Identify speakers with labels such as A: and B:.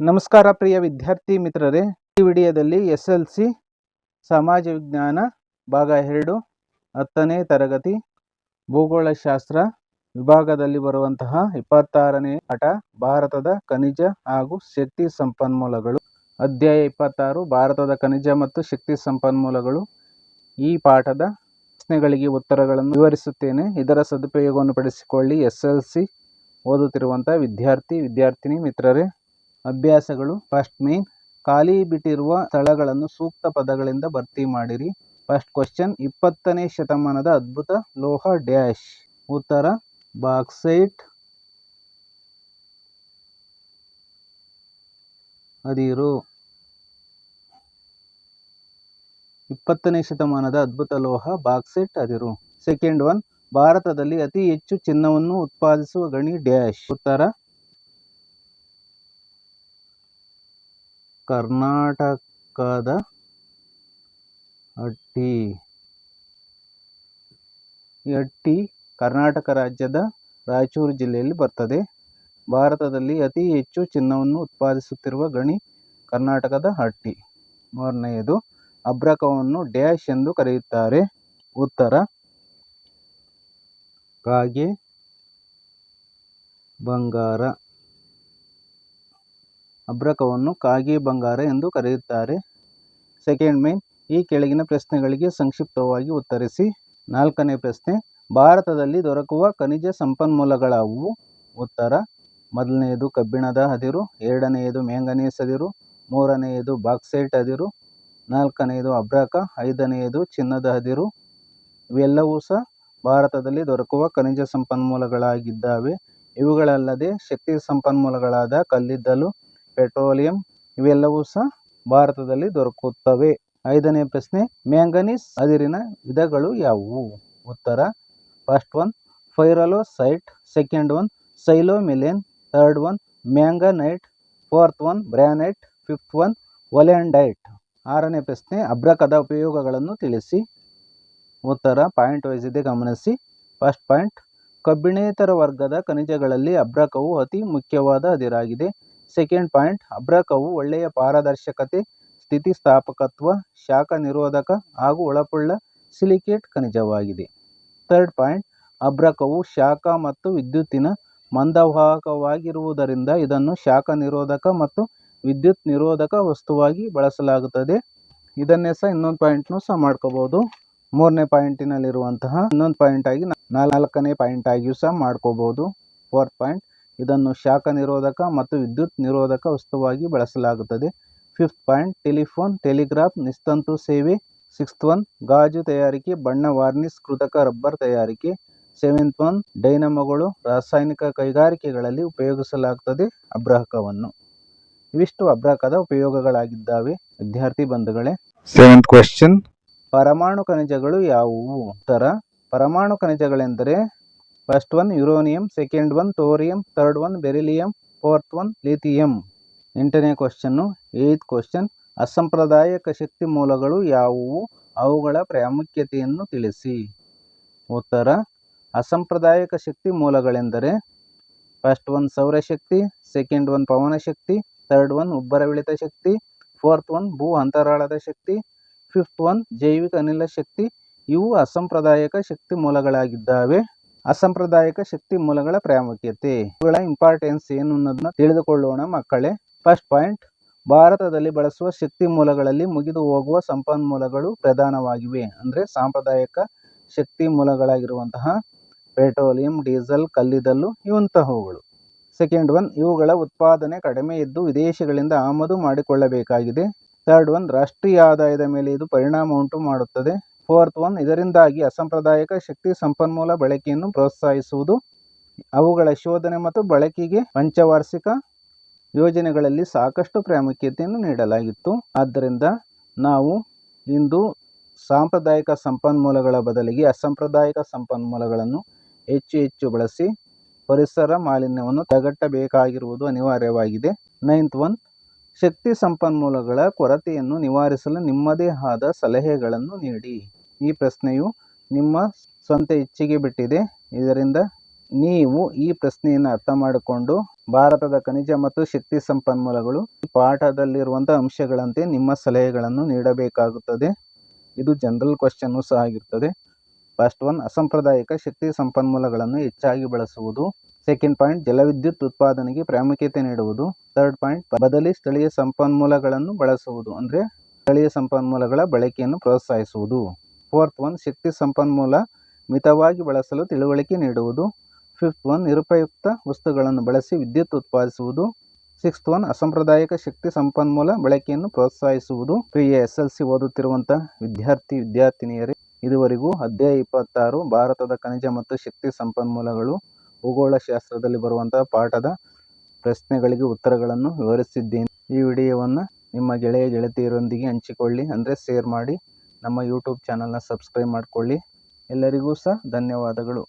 A: ನಮಸ್ಕಾರ ಪ್ರಿಯ ವಿದ್ಯಾರ್ಥಿ ಮಿತ್ರರೇ. ಈ ವಿಡಿಯೋದಲ್ಲಿ ಎಸ್ ಎಲ್ ಸಿ ಸಮಾಜ ವಿಜ್ಞಾನ ಭಾಗ ಎರಡು ಹತ್ತನೇ ತರಗತಿ ಭೂಗೋಳಶಾಸ್ತ್ರ ವಿಭಾಗದಲ್ಲಿ ಬರುವಂತಹ ಇಪ್ಪತ್ತಾರನೇ ಪಾಠ ಭಾರತದ ಖನಿಜ ಹಾಗೂ ಶಕ್ತಿ ಸಂಪನ್ಮೂಲಗಳು. ಅಧ್ಯಾಯ ಇಪ್ಪತ್ತಾರು, ಭಾರತದ ಖನಿಜ ಮತ್ತು ಶಕ್ತಿ ಸಂಪನ್ಮೂಲಗಳು. ಈ ಪಾಠದ ಪ್ರಶ್ನೆಗಳಿಗೆ ಉತ್ತರಗಳನ್ನು ವಿವರಿಸುತ್ತೇನೆ. ಇದರ ಸದುಪಯೋಗವನ್ನು ಪಡಿಸಿಕೊಳ್ಳಿ ಎಸ್ ಎಲ್ ಸಿ ಓದುತ್ತಿರುವಂಥ ವಿದ್ಯಾರ್ಥಿ, ವಿದ್ಯಾರ್ಥಿನಿ ಮಿತ್ರರೇ. ಅಭ್ಯಾಸಗಳು. ಫಸ್ಟ್ ಮೇನ್ ಖಾಲಿ ಬಿಟ್ಟಿರುವ ಸ್ಥಳಗಳನ್ನು ಸೂಕ್ತ ಪದಗಳಿಂದ ಭರ್ತಿ ಮಾಡಿರಿ. ಫಸ್ಟ್ ಕ್ವಶನ್ ಇಪ್ಪತ್ತನೇ ಶತಮಾನದ ಅದ್ಭುತ ಲೋಹ ಡ್ಯಾಶ್. ಉತ್ತರ ಬಾಕ್ಸೈಟ್ ಅದಿರು ಇಪ್ಪತ್ತನೇ ಶತಮಾನದ ಅದ್ಭುತ ಲೋಹ ಬಾಕ್ಸೈಟ್ ಅದಿರು ಸೆಕೆಂಡ್ ಒನ್ ಭಾರತದಲ್ಲಿ ಅತಿ ಹೆಚ್ಚು ಚಿನ್ನವನ್ನು ಉತ್ಪಾದಿಸುವ ಗಣಿ ಡ್ಯಾಶ್. ಉತ್ತರ ಕರ್ನಾಟಕದ ಹಟ್ಟಿ ಹಟ್ಟಿ ಕರ್ನಾಟಕ ರಾಜ್ಯದ ರಾಯಚೂರು ಜಿಲ್ಲೆಯಲ್ಲಿ ಬರ್ತದೆ. ಭಾರತದಲ್ಲಿ ಅತಿ ಹೆಚ್ಚು ಚಿನ್ನವನ್ನು ಉತ್ಪಾದಿಸುತ್ತಿರುವ ಗಣಿ ಕರ್ನಾಟಕದ ಹಟ್ಟಿ ಮೂರನೆಯದು, ಅಬ್ರಕವನ್ನು ಡ್ಯಾಶ್ ಎಂದು ಕರೆಯುತ್ತಾರೆ. ಉತ್ತರ, ಕಾಗೆ, ಬಂಗಾರ. ಅಬ್ರಕವನ್ನು ಕಾಗೆ ಬಂಗಾರ ಎಂದು ಕರೆಯುತ್ತಾರೆ. ಸೆಕೆಂಡ್ ಮೇನ್, ಈ ಕೆಳಗಿನ ಪ್ರಶ್ನೆಗಳಿಗೆ ಸಂಕ್ಷಿಪ್ತವಾಗಿ ಉತ್ತರಿಸಿ. ನಾಲ್ಕನೇ ಪ್ರಶ್ನೆ, ಭಾರತದಲ್ಲಿ ದೊರಕುವ ಖನಿಜ ಸಂಪನ್ಮೂಲಗಳಾವುವು? ಉತ್ತರ, ಮೊದಲನೆಯದು ಕಬ್ಬಿಣದ ಅದಿರು ಎರಡನೆಯದು ಮ್ಯಾಂಗನೀಸ್ ಅದಿರು ಮೂರನೆಯದು ಬಾಕ್ಸೈಟ್ ಅದಿರು ನಾಲ್ಕನೆಯದು ಅಬ್ರಕ, ಐದನೆಯದು ಚಿನ್ನದ ಅದಿರು ಇವೆಲ್ಲವೂ ಸಹ ಭಾರತದಲ್ಲಿ ದೊರಕುವ ಖನಿಜ ಸಂಪನ್ಮೂಲಗಳಾಗಿದ್ದಾವೆ. ಇವುಗಳಲ್ಲದೆ ಶಕ್ತಿ ಸಂಪನ್ಮೂಲಗಳಾದ ಕಲ್ಲಿದ್ದಲು ಪೆಟ್ರೋಲಿಯಂ ಇವೆಲ್ಲವೂ ಸಹ ಭಾರತದಲ್ಲಿ ದೊರಕುತ್ತವೆ. ಐದನೇ ಪ್ರಶ್ನೆ, ಮ್ಯಾಂಗನೀಸ್ ಅದಿರಿನ ವಿಧಗಳು ಯಾವುವು? ಉತ್ತರ first one pyrolusite second one psilomelane third one manganite fourth one braunite fifth one hollandite. ಆರನೇ ಪ್ರಶ್ನೆ, ಅಬ್ರಕದ ಉಪಯೋಗಗಳನ್ನು ತಿಳಿಸಿ. ಉತ್ತರ ಪಾಯಿಂಟ್ ವೈಸ್ ಇದೆ, ಗಮನಿಸಿ. ಫಸ್ಟ್ ಪಾಯಿಂಟ್ ಕಬ್ಬಿಣೇತರ ವರ್ಗದ ಖನಿಜಗಳಲ್ಲಿ ಅಬ್ರಕವು ಅತಿ ಮುಖ್ಯವಾದ ಅದಿರಾಗಿದೆ ಸೆಕೆಂಡ್ ಪಾಯಿಂಟ್ ಅಭ್ರಕವು ಒಳ್ಳೆಯ ಪಾರದರ್ಶಕತೆ, ಸ್ಥಿತಿಸ್ಥಾಪಕತ್ವ, ಶಾಖ ನಿರೋಧಕ ಹಾಗೂ ಒಳಪುಳ್ಳ ಸಿಲಿಕೇಟ್ ಖನಿಜವಾಗಿದೆ. ಥರ್ಡ್ ಪಾಯಿಂಟ್ ಅಭ್ರಕವು ಶಾಖ ಮತ್ತು ವಿದ್ಯುತ್ತಿನ ಮಂದವಾಹಕವಾಗಿರುವುದರಿಂದ ಇದನ್ನು ಶಾಖ ನಿರೋಧಕ ಮತ್ತು ವಿದ್ಯುತ್ ನಿರೋಧಕ ವಸ್ತುವಾಗಿ ಬಳಸಲಾಗುತ್ತದೆ. ಇದನ್ನೇ ಸಹ ಇನ್ನೊಂದು ಪಾಯಿಂಟ್ನು ಸಹ ಮಾಡ್ಕೋಬಹುದು ಮೂರನೇ ಪಾಯಿಂಟಿನಲ್ಲಿರುವಂತಹ ಇನ್ನೊಂದು ಪಾಯಿಂಟ್ ಆಗಿ ನಾಲ್ಕನೇ ಪಾಯಿಂಟ್ ಆಗಿಯೂ ಸಹ ಮಾಡ್ಕೋಬಹುದು ಫೋರ್ತ್ ಪಾಯಿಂಟ್ ಇದನ್ನು ಶಾಖ ನಿರೋಧಕ ಮತ್ತು ವಿದ್ಯುತ್ ನಿರೋಧಕ ವಸ್ತುವಾಗಿ ಬಳಸಲಾಗುತ್ತದೆ. ಫಿಫ್ತ್ ಪಾಯಿಂಟ್ ಟೆಲಿಫೋನ್ ಟೆಲಿಗ್ರಾಫ್ ನಿಸ್ತಂತು ಸೇವೆ ಸಿಕ್ಸ್ತ್ ಒನ್ ಗಾಜು ತಯಾರಿಕೆ ಬಣ್ಣ ವಾರ್ನಿಸ್ ಕೃತಕ ರಬ್ಬರ್ ತಯಾರಿಕೆ ಸೆವೆಂತ್ ಒನ್ ಡೈನಮಗಳು ರಾಸಾಯನಿಕ ಕೈಗಾರಿಕೆಗಳಲ್ಲಿ ಉಪಯೋಗಿಸಲಾಗುತ್ತದೆ ಅಬ್ರಹಕವನ್ನು. ಇವಿಷ್ಟು ಅಬ್ರಹಕದ ಉಪಯೋಗಗಳಾಗಿದ್ದಾವೆ. ವಿದ್ಯಾರ್ಥಿ ಬಂಧುಗಳೇ ಸೆವೆಂತ್ ಕ್ವೆಶ್ಚನ್ ಪರಮಾಣು ಖನಿಜಗಳು ಯಾವುವು? ಉತ್ತರ ಪರಮಾಣು ಖನಿಜಗಳೆಂದರೆ first one uranium second one thorium third one beryllium fourth one lithium ಎಂಟನೇ ಕ್ವಶನ್ನು ಏತ್ ಕ್ವಶನ್ ಅಸಂಪ್ರದಾಯಕ ಶಕ್ತಿ ಮೂಲಗಳು ಯಾವುವು? ಅವುಗಳ ಪ್ರಾಮುಖ್ಯತೆಯನ್ನು ತಿಳಿಸಿ. ಉತ್ತರ, ಅಸಂಪ್ರದಾಯಕ ಶಕ್ತಿ ಮೂಲಗಳೆಂದರೆ ಫಸ್ಟ್ ಒನ್ ಸೌರಶಕ್ತಿ. ಸೆಕೆಂಡ್ ಒನ್ ಪವನ ಶಕ್ತಿ ಥರ್ಡ್ ಒನ್ ಉಬ್ಬರವಿಳಿತ ಶಕ್ತಿ. ಫೋರ್ತ್ ಒನ್ ಭೂ ಅಂತರಾಳದ ಶಕ್ತಿ. ಫಿಫ್ತ್ ಒನ್ ಜೈವಿಕ ಅನಿಲ ಶಕ್ತಿ. ಇವು ಅಸಂಪ್ರದಾಯಕ ಶಕ್ತಿ ಮೂಲಗಳಾಗಿದ್ದಾವೆ. ಅಸಾಂಪ್ರದಾಯಿಕ ಶಕ್ತಿ ಮೂಲಗಳ ಪ್ರಾಮುಖ್ಯತೆ. ಇವುಗಳ ಇಂಪಾರ್ಟೆನ್ಸ್ ಏನು ಅನ್ನೋದನ್ನ ತಿಳಿದುಕೊಳ್ಳೋಣ ಮಕ್ಕಳೇ. ಫಸ್ಟ್ ಪಾಯಿಂಟ್ ಭಾರತದಲ್ಲಿ ಬಳಸುವ ಶಕ್ತಿ ಮೂಲಗಳಲ್ಲಿ ಮುಗಿದು ಹೋಗುವ ಸಂಪನ್ಮೂಲಗಳು ಪ್ರಧಾನವಾಗಿವೆ. ಅಂದರೆ ಸಾಂಪ್ರದಾಯಿಕ ಶಕ್ತಿ ಮೂಲಗಳಾಗಿರುವಂತಹ ಪೆಟ್ರೋಲಿಯಂ, ಡೀಸೆಲ್ ಕಲ್ಲಿದ್ದಲು ಇವಂತಹವುಗಳು ಸೆಕೆಂಡ್ ಒನ್ ಇವುಗಳ ಉತ್ಪಾದನೆ ಕಡಿಮೆ ಇದ್ದು ವಿದೇಶಗಳಿಂದ ಆಮದು ಮಾಡಿಕೊಳ್ಳಬೇಕಾಗಿದೆ. ಥರ್ಡ್ ಒನ್ ರಾಷ್ಟ್ರೀಯ ಆದಾಯದ ಮೇಲೆ ಇದು ಪರಿಣಾಮ ಉಂಟು ಮಾಡುತ್ತದೆ. ಫೋರ್ತ್ ಒನ್ ಇದರಿಂದಾಗಿ ಅಸಾಂಪ್ರದಾಯಿಕ ಶಕ್ತಿ ಸಂಪನ್ಮೂಲ ಬಳಕೆಯನ್ನು ಪ್ರೋತ್ಸಾಹಿಸುವುದು. ಅವುಗಳ ಶೋಧನೆ ಮತ್ತು ಬಳಕೆಗೆ ಪಂಚವಾರ್ಷಿಕ ಯೋಜನೆಗಳಲ್ಲಿ ಸಾಕಷ್ಟು ಪ್ರಾಮುಖ್ಯತೆಯನ್ನು ನೀಡಲಾಗಿತ್ತು. ಆದ್ದರಿಂದ ನಾವು ಇಂದು ಸಾಂಪ್ರದಾಯಿಕ ಸಂಪನ್ಮೂಲಗಳ ಬದಲಿಗೆ ಅಸಾಂಪ್ರದಾಯಿಕ ಸಂಪನ್ಮೂಲಗಳನ್ನು ಹೆಚ್ಚು ಹೆಚ್ಚು ಬಳಸಿ ಪರಿಸರ ಮಾಲಿನ್ಯವನ್ನು ತಗಟ್ಟಬೇಕಾಗಿರುವುದು ಅನಿವಾರ್ಯವಾಗಿದೆ. ನೈನ್ತ್ ಒನ್, ಶಕ್ತಿ ಸಂಪನ್ಮೂಲಗಳ ಕೊರತೆಯನ್ನು ನಿವಾರಿಸಲು ನಿಮ್ಮದೇ ಆದ ಸಲಹೆಗಳನ್ನು ನೀಡಿ. ಈ ಪ್ರಶ್ನೆಯು ನಿಮ್ಮ ಸ್ವಂತ ಇಚ್ಛೆಗೆ ಬಿಟ್ಟಿದೆ. ಇದರಿಂದ ನೀವು ಈ ಪ್ರಶ್ನೆಯನ್ನು ಅರ್ಥ ಮಾಡಿಕೊಂಡು ಭಾರತದ ಖನಿಜ ಮತ್ತು ಶಕ್ತಿ ಸಂಪನ್ಮೂಲಗಳು ಈ ಪಾಠದಲ್ಲಿರುವಂತಹ ಅಂಶಗಳಂತೆ ನಿಮ್ಮ ಸಲಹೆಗಳನ್ನು ನೀಡಬೇಕಾಗುತ್ತದೆ. ಇದು ಜನರಲ್ ಕ್ವಶನ್ನು ಸಹ ಆಗಿರ್ತದೆ. ಫಸ್ಟ್ ಒನ್ ಅಸಾಂಪ್ರದಾಯಿಕ ಶಕ್ತಿ ಸಂಪನ್ಮೂಲಗಳನ್ನು ಹೆಚ್ಚಾಗಿ ಬಳಸುವುದು. ಸೆಕೆಂಡ್ ಪಾಯಿಂಟ್ ಜಲವಿದ್ಯುತ್ ಉತ್ಪಾದನೆಗೆ ಪ್ರಾಮುಖ್ಯತೆ ನೀಡುವುದು. ಥರ್ಡ್ ಪಾಯಿಂಟ್ ಬದಲಿ ಸ್ಥಳೀಯ ಸಂಪನ್ಮೂಲಗಳನ್ನು ಬಳಸುವುದು. ಅಂದರೆ ಸ್ಥಳೀಯ ಸಂಪನ್ಮೂಲಗಳ ಬಳಕೆಯನ್ನು ಪ್ರೋತ್ಸಾಹಿಸುವುದು. ಫೋರ್ತ್ ಒನ್ ಶಕ್ತಿ ಸಂಪನ್ಮೂಲ ಮಿತವಾಗಿ ಬಳಸಲು ತಿಳುವಳಿಕೆ ನೀಡುವುದು. ಫಿಫ್ತ್ ಒನ್ ನಿರುಪಯುಕ್ತ ವಸ್ತುಗಳನ್ನು ಬಳಸಿ ವಿದ್ಯುತ್ ಉತ್ಪಾದಿಸುವುದು. ಸಿಕ್ಸ್ತ್ ಒನ್ ಅಸಾಂಪ್ರದಾಯಿಕ ಶಕ್ತಿ ಸಂಪನ್ಮೂಲ ಬಳಕೆಯನ್ನು ಪ್ರೋತ್ಸಾಹಿಸುವುದು. ಪ್ರಿಯ ಎಸ್ ಎಲ್ ಸಿ ಓದುತ್ತಿರುವಂತಹ ವಿದ್ಯಾರ್ಥಿ, ವಿದ್ಯಾರ್ಥಿನಿಯರೇ, ಇದುವರೆಗೂ ಅಧ್ಯಾಯ ಇಪ್ಪತ್ತಾರು, ಭಾರತದ ಖನಿಜ ಮತ್ತು ಶಕ್ತಿ ಸಂಪನ್ಮೂಲಗಳು ಭೂಗೋಳಶಾಸ್ತ್ರದಲ್ಲಿ ಬರುವಂತಹ ಪಾಠದ ಪ್ರಶ್ನೆಗಳಿಗೆ ಉತ್ತರಗಳನ್ನು ವಿವರಿಸಿದ್ದೇನೆ. ಈ ವಿಡಿಯೋವನ್ನು ನಿಮ್ಮ ಗೆಳೆಯ ಗೆಳತಿಯರೊಂದಿಗೆ ಹಂಚಿಕೊಳ್ಳಿ, ಅಂದರೆ ಶೇರ್ ಮಾಡಿ. ನಮ್ಮ ಯೂಟ್ಯೂಬ್ ಚಾನಲ್ನ ಸಬ್ಸ್ಕ್ರೈಬ್ ಮಾಡಿಕೊಳ್ಳಿ. ಎಲ್ಲರಿಗೂ ಸಹ ಧನ್ಯವಾದಗಳು.